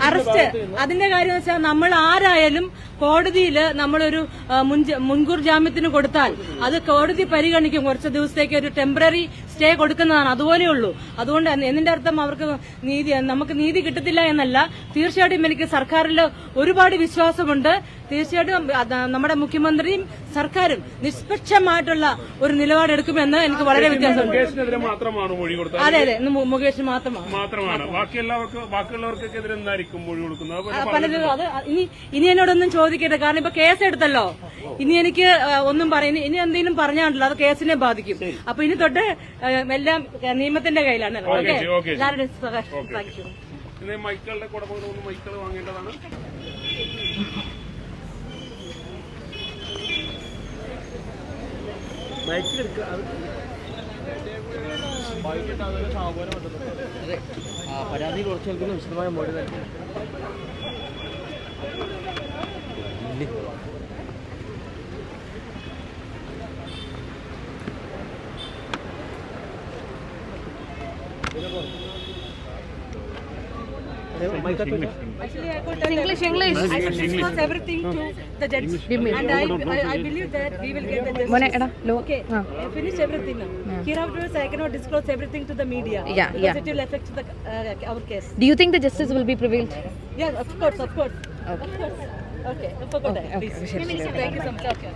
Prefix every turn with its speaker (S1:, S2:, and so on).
S1: Arrest
S2: അതിന്റെ കാര്യം വെച്ചാൽ നമ്മൾ ആരായാലും കോടതിയിൽ നമ്മളൊരു മുൻകൂർ ജാമ്യത്തിന് കൊടുത്താൽ അത് കോടതി പരിഗണിക്കും. കുറച്ച് ദിവസത്തേക്ക് ഒരു ടെമ്പററി സ്റ്റേ കൊടുക്കുന്നതാണ്. അതുപോലെയുള്ളൂ. അതുകൊണ്ട് തന്നെ എന്നിന്റെ അർത്ഥം അവർക്ക് നീതി നമുക്ക് നീതി കിട്ടത്തില്ല എന്നല്ല. തീർച്ചയായിട്ടും എനിക്ക് സർക്കാരിൽ ഒരുപാട് വിശ്വാസമുണ്ട്. തീർച്ചയായിട്ടും നമ്മുടെ മുഖ്യമന്ത്രിയും സർക്കാരും നിഷ്പക്ഷമായിട്ടുള്ള ഒരു നിലപാടെടുക്കുമെന്ന് എനിക്ക് വളരെ വ്യത്യാസമുണ്ട്. അതെ അതെ. മുകേഷ് മാത്രമാണ്.
S3: അതുപോലെ
S2: പലരും അത് ഇനി ഇനി എന്നോടൊന്നും ചോദിക്കട്ടെ കാരണം ഇപ്പൊ കേസ് എടുത്തല്ലോ. ഇനി എനിക്ക് ഒന്നും പറയുന്നു ഇനി എന്തെങ്കിലും പറഞ്ഞാണല്ലോ അത് കേസിനെ ബാധിക്കും. അപ്പൊ ഇനി തൊട്ട് എല്ലാം നിയമത്തിന്റെ കയ്യിലാണ്. ഓക്കെ
S3: മൈക്കളുടെ മൈക്കൾ വാങ്ങേണ്ടതാണ്.
S1: പരാതി കുറച്ച് വിശദമായ മൊഴി നൽകി
S2: English, English. I will disclose everything to the judge. And I, I, I believe that we will get the justice. Okay, I finished everything now. Here afterwards, I cannot disclose everything to the media.
S4: Yeah,
S2: because
S4: yeah.
S2: it will affect the, uh, our case.
S4: Do you think the justice will be prevailed?
S2: Yeah, of course, of course. Okay. Of course. Okay, I forgot okay, that. Please.
S4: Okay.
S2: Thank you so much. Okay.